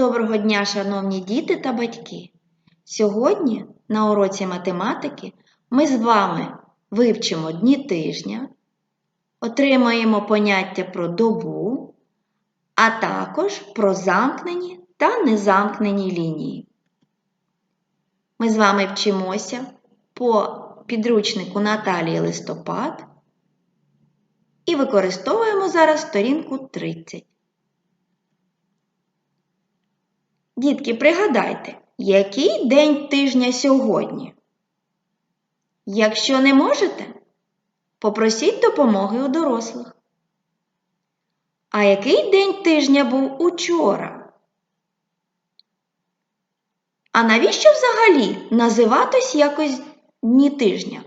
Доброго дня, шановні діти та батьки! Сьогодні на уроці математики ми з вами вивчимо дні тижня, отримаємо поняття про добу, а також про замкнені та незамкнені лінії. Ми з вами вчимося по підручнику Наталії Листопад і використовуємо зараз сторінку 30. Дітки, пригадайте, який день тижня сьогодні? Якщо не можете, попросіть допомоги у дорослих. А який день тижня був учора? А навіщо взагалі називатись якось дні тижня?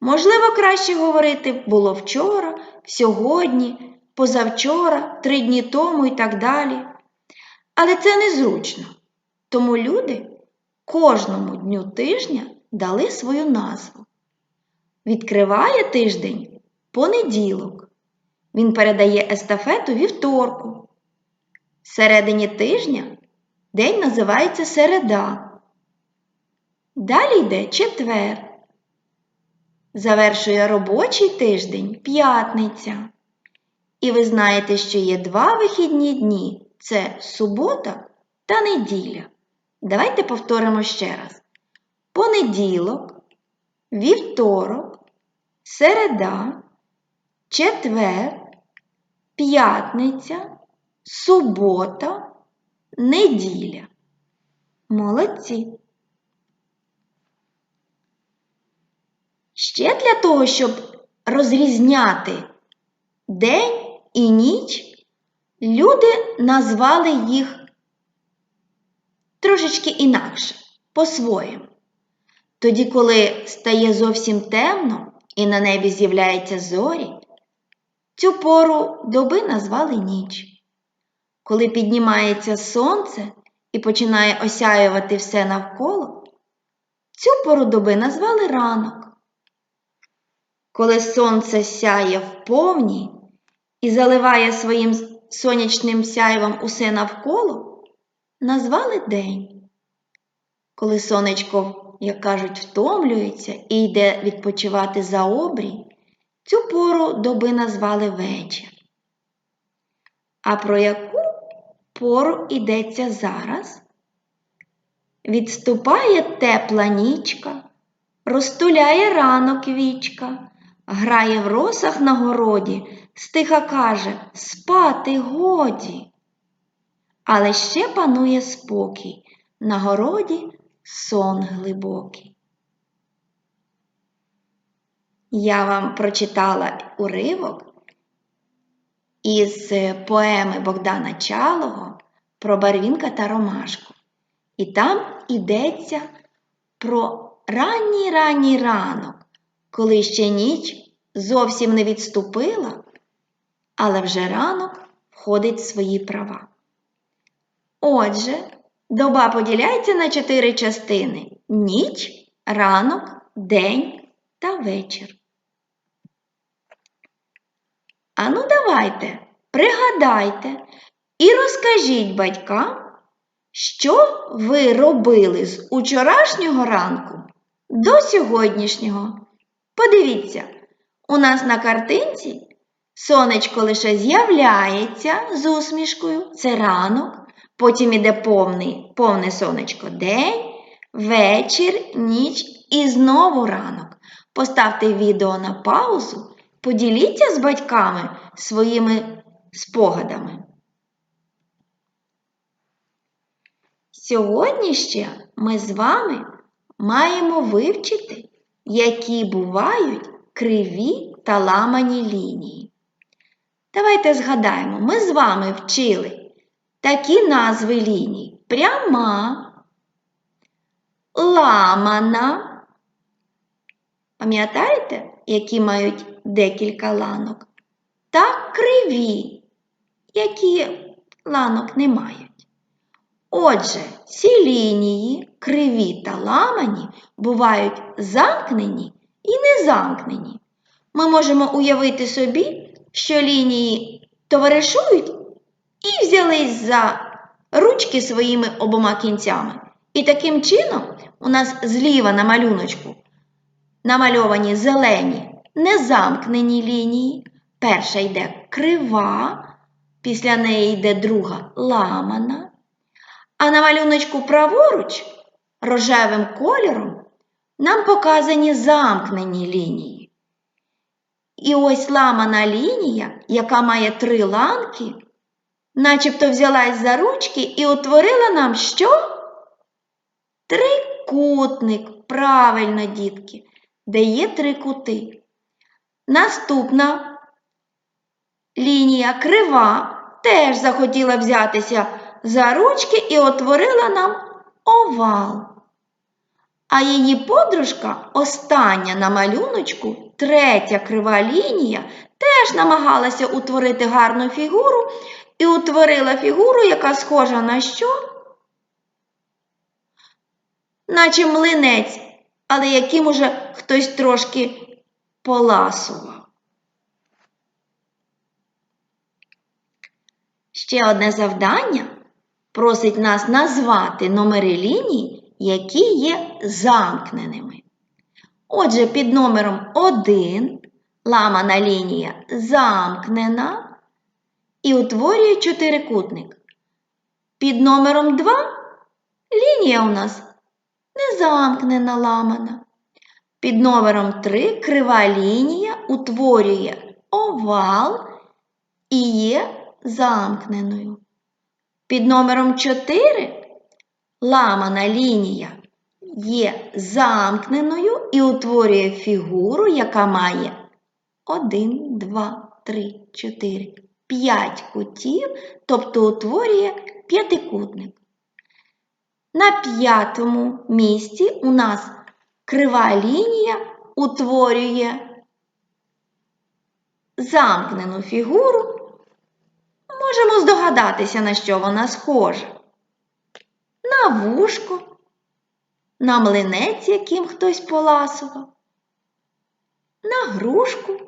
Можливо, краще говорити було вчора, сьогодні, позавчора, три дні тому і так далі. Але це незручно. Тому люди кожному дню тижня дали свою назву. Відкриває тиждень понеділок. Він передає естафету вівторку. Всередині тижня день називається середа. Далі йде четвер. Завершує робочий тиждень п'ятниця. І ви знаєте, що є два вихідні дні це субота та неділя. Давайте повторимо ще раз. Понеділок, вівторок, середа, четвер, п'ятниця, субота, неділя. Молодці. Ще для того, щоб розрізняти день і ніч, люди назвали їх трошечки інакше, по-своєму. Тоді, коли стає зовсім темно і на небі з'являються зорі, цю пору доби назвали ніч. Коли піднімається сонце і починає осяювати все навколо, цю пору доби назвали ранок. Коли сонце сяє вповні і заливає своїм сонячним сяйвом усе навколо, назвали день. Коли сонечко, як кажуть, втомлюється і йде відпочивати за обрій, цю пору доби назвали вечір. А про яку пору йдеться зараз? Відступає тепла нічка, розтуляє ранок вічка, грає в росах на городі, стиха каже спати годі. Але ще панує спокій, на городі сон глибокий. Я вам прочитала уривок із поеми Богдана Чалого про барвінка та ромашку. І там йдеться про ранній ранній ранок, коли ще ніч зовсім не відступила, але вже ранок входить в свої права. Отже, доба поділяється на чотири частини ніч, ранок, день та вечір. Ану, давайте, пригадайте і розкажіть батькам, що ви робили з учорашнього ранку до сьогоднішнього. Подивіться, у нас на картинці сонечко лише з'являється з усмішкою, це ранок. Потім іде повний, повне сонечко день, вечір, ніч і знову ранок. Поставте відео на паузу, поділіться з батьками своїми спогадами. Сьогодні ще ми з вами маємо вивчити, які бувають криві та ламані лінії. Давайте згадаємо, ми з вами вчили такі назви ліній пряма, ламана. Пам'ятаєте, які мають декілька ланок? Та криві, які ланок не мають. Отже, ці лінії, криві та ламані, бувають замкнені і незамкнені. Ми можемо уявити собі, що лінії товаришують і взялись за ручки своїми обома кінцями. І таким чином у нас зліва на малюночку намальовані зелені незамкнені лінії. Перша йде крива, після неї йде друга ламана. А на малюночку праворуч рожевим кольором нам показані замкнені лінії. І ось ламана лінія, яка має три ланки, начебто взялась за ручки і утворила нам що? Трикутник, правильно, дітки, де є три кути. Наступна лінія крива теж захотіла взятися за ручки і утворила нам овал. А її подружка, остання на малюночку, третя крива лінія, теж намагалася утворити гарну фігуру і утворила фігуру, яка схожа на що? Наче млинець, але яким уже хтось трошки поласував. Ще одне завдання просить нас назвати номери ліній, які є замкненими. Отже, під номером 1 ламана лінія замкнена і утворює чотирикутник. Під номером 2 лінія у нас незамкнена ламана. Під номером 3 крива лінія утворює овал і є замкненою. Під номером 4 ламана лінія є замкненою і утворює фігуру, яка має 1, 2, 3, 4, 5 кутів, тобто утворює п'ятикутник. На п'ятому місці у нас крива лінія утворює замкнену фігуру. Можемо здогадатися, на що вона схожа. На вушко, на млинець, яким хтось поласував, на грушку,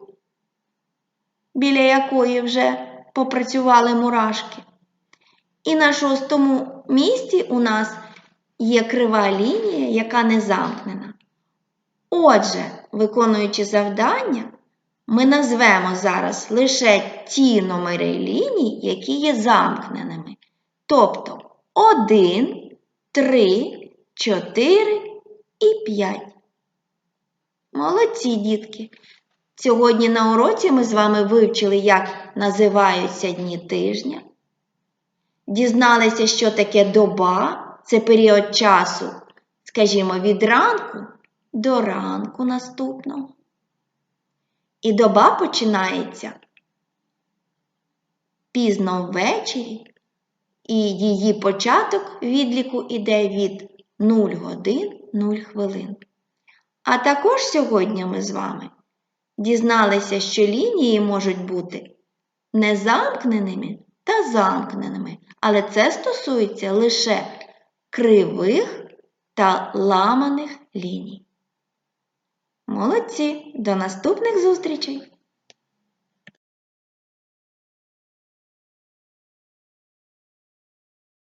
біля якої вже попрацювали мурашки. І на шостому місці у нас є крива лінія, яка не замкнена. Отже, виконуючи завдання, ми назвемо зараз лише ті номери ліній, які є замкненими. Тобто 1, 3, 4 і 5. Молодці дітки! Сьогодні на уроці ми з вами вивчили, як називаються дні тижня. Дізналися, що таке доба це період часу, скажімо, від ранку до ранку наступного. І доба починається пізно ввечері, і її початок відліку іде від 0 годин 0 хвилин. А також сьогодні ми з вами дізналися, що лінії можуть бути не замкненими та замкненими, але це стосується лише кривих та ламаних ліній. Молодці! До наступних зустрічей!